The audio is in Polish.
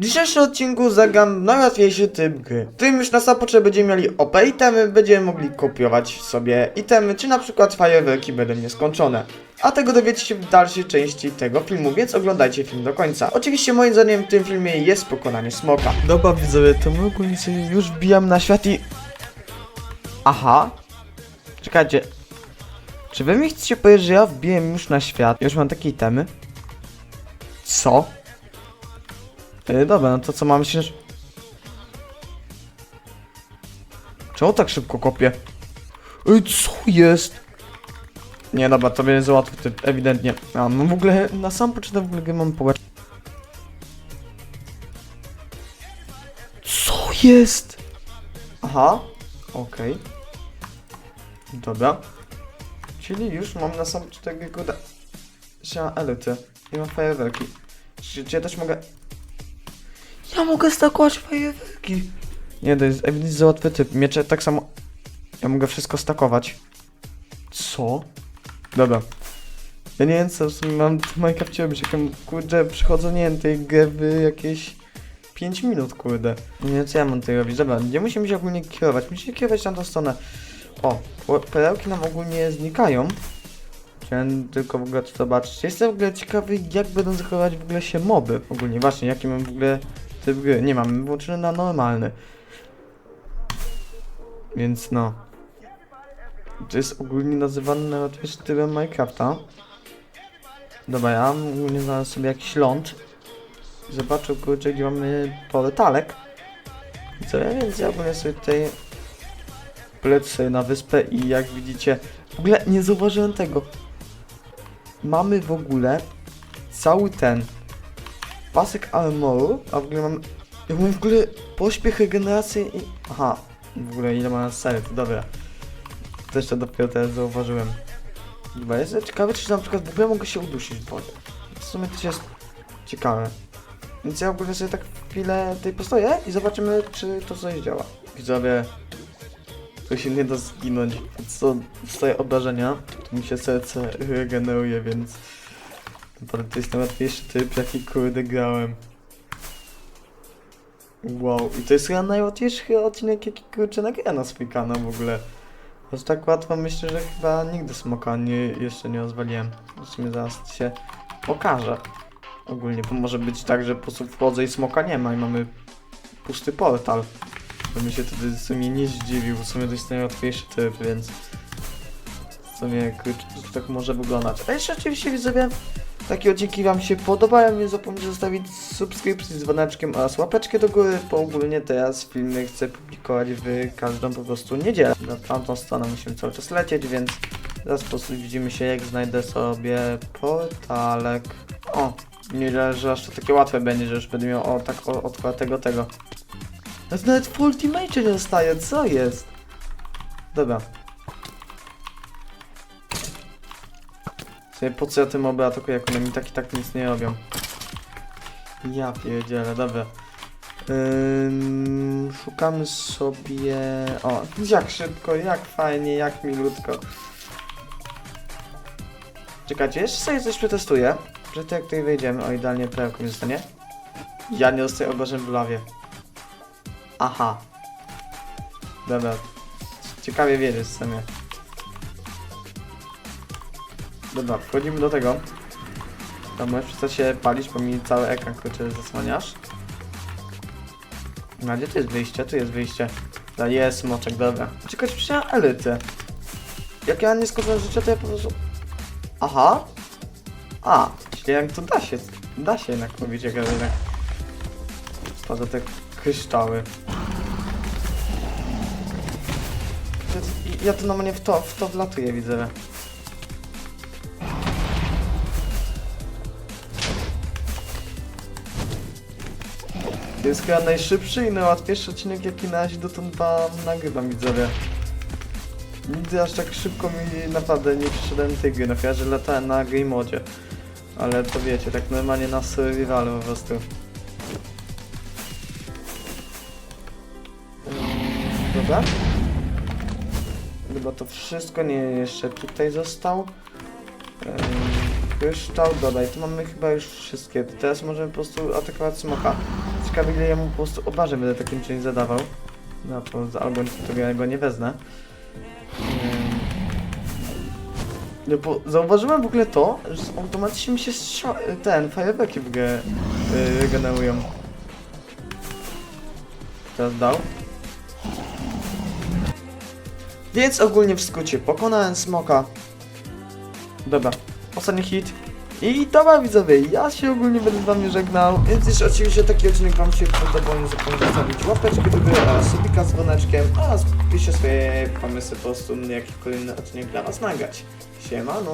W dzisiejszym odcinku zagram najłatwiejszy typ gry. W którym już na sam potrzeby będziemy mieli OP itemy, będziemy mogli kopiować sobie itemy, czy na przykład fajerwerki będą nieskończone. A tego dowiecie się w dalszej części tego filmu, więc oglądajcie film do końca. Oczywiście moim zdaniem w tym filmie jest pokonanie smoka. Dobra widzowie, to my ogólnie już wbijam na świat i... Aha. Czekajcie. Czy wy mi chcecie powiedzieć, że ja wbiłem już na świat? Już mam takie itemy? Co? Yy, dobra, no to co mamy się... Czemu tak szybko kopię? Ej, co jest? Nie, dobra, to będzie za łatwy typ, ewidentnie. A, no w ogóle, na sam początek w ogóle mam połacz. Co jest? Aha, okej. Dobra. Czyli już mam na sam początek go da... Siema, elity. I mam fajerwerki. Czy, czy ja też mogę... Ja mogę stakować fajerwerki. Nie, to jest ewidentnie za łatwy typ. Miecze tak samo... Ja mogę wszystko stakować. Co? Dobra. Ja nie wiem co, w sumie mam w Minecrafcie robić, jak ja, kurde, przychodzę, nie wiem, tej gry w jakieś 5 minut, kurde. Nie wiem co ja mam tutaj robić, dobra, nie musimy się ogólnie kierować, musimy się kierować na tą stronę. O, perełki nam ogólnie znikają. Chciałem tylko w ogóle to zobaczyć. Jestem w ogóle ciekawy, jak będą zachowywać w ogóle się moby. Ogólnie, właśnie, jaki mam w ogóle typ gry. Nie mam, włączony na normalny. Więc no. To jest ogólnie nazywane oczywiście trybem Minecrafta. Dobra, ja ogólnie znalazłem sobie jakiś ląd. Zobaczył, kurczę, gdzie mamy portalek. I co ja, więc ja ogólnie sobie tutaj sobie na wyspę i jak widzicie, w ogóle nie zauważyłem tego. Mamy w ogóle cały ten pasek armoru, a w ogóle mamy, ja mamy w ogóle pośpiech regeneracji i... Aha, w ogóle ile ma serc, dobra. To jeszcze dopiero teraz zauważyłem. Chyba jest ciekawe, czy na przykład w ogóle mogę się udusić w wodzie. W sumie to jest ciekawe. Więc ja ogólnie sobie tak chwilę tutaj postoję i zobaczymy, czy to coś działa. Widzowie, tu się nie da zginąć. Co dostaję obrażenia, to mi się serce regeneruje, więc naprawdę to jest najłatwiejszy typ, jaki kurde grałem. Wow, i to jest chyba najłatwiejszy odcinek, jaki kurczę nagrałem na swój kanał w ogóle. Bo tak łatwo myślę, że chyba nigdy smoka nie, jeszcze nie rozwaliłem. W sumie zaraz się pokażę. Ogólnie, bo może być tak, że po prostu wchodzę i smoka nie ma i mamy pusty portal. Mi się wtedy w sumie nie zdziwił, w sumie to jest najłatwiejszy typ, więc w sumie kurczę, tak może wyglądać. A jeszcze oczywiście widzowie, takie odcinki wam się podobają, nie zapomnijcie zostawić subskrypcji z dzwoneczkiem oraz łapeczkę do góry, bo ogólnie teraz filmy chcę publikować w każdą po prostu niedzielę. Na tamtą stronę musimy cały czas lecieć, więc zaraz po prostu widzimy się jak znajdę sobie portalek. O, nie że, aż to takie łatwe będzie, że już będę miał o tak o, otwartego tego. Nawet w Ultimate nie dostaję, co jest? Dobra. Po co ja tym moby atakuję, jak one mi tak i tak nic nie robią. Ja pierdzielę, dobra. Ym, szukamy sobie... O, jak szybko, jak fajnie, jak milutko. Czekajcie, jeszcze sobie coś przetestuję. Że to jak tutaj wejdziemy, o idealnie pełko mi zostanie. Ja nie dostaję obrażeń w lawie. Aha. Dobra. Ciekawie wiedzieć w sumie. Dobra, wchodzimy do tego. Tam możesz przestać się palić, bo mi cały ekran kurczę zasłaniasz. No gdzie to jest wyjście? Tu jest wyjście. Da jest moczek, dobra. Czekać przecież elity. Jak ja nie skończę życia, to ja po prostu... Aha. A, czyli jak to da się, da się jednak mówić, jak ja jednak... Poza te kryształy. Ja- to normalnie w to, w to wlatuję, widzę. To jest chyba najszybszy i najłatwiejszy odcinek, jaki na razie dotąd wam nagrywam, widzowie. Nigdy aż tak szybko mi naprawdę nie przyszedłem tej gry, na chwilę, że latałem na game modzie. Ale to wiecie, tak normalnie na survivalu po prostu. Dobra. Chyba to wszystko, nie, jeszcze tutaj został. Ym, Kryształ, dodaj, tu mamy chyba już wszystkie. Teraz możemy po prostu atakować smoka. Ciekawe ile ja mu po prostu obarzę będę takim czymś zadawał. No to albo to ja go nie wezmę. No bo zauważyłem w ogóle to, że automatycznie mi się ten, fajerwerki w ogóle yy. Teraz dał. Więc ogólnie w skrócie, pokonałem smoka. Dobra, ostatni hit. I dobra widzowie, ja się ogólnie będę z wami żegnał, więc jeśli oczywiście taki odcinek wam się podobał, nie zapomnijcie zostawić łapeczkę do góry oraz subika z dzwoneczkiem oraz piszcie swoje pomysły po prostu, jaki kolejny odcinek dla was nagrać. Siemano!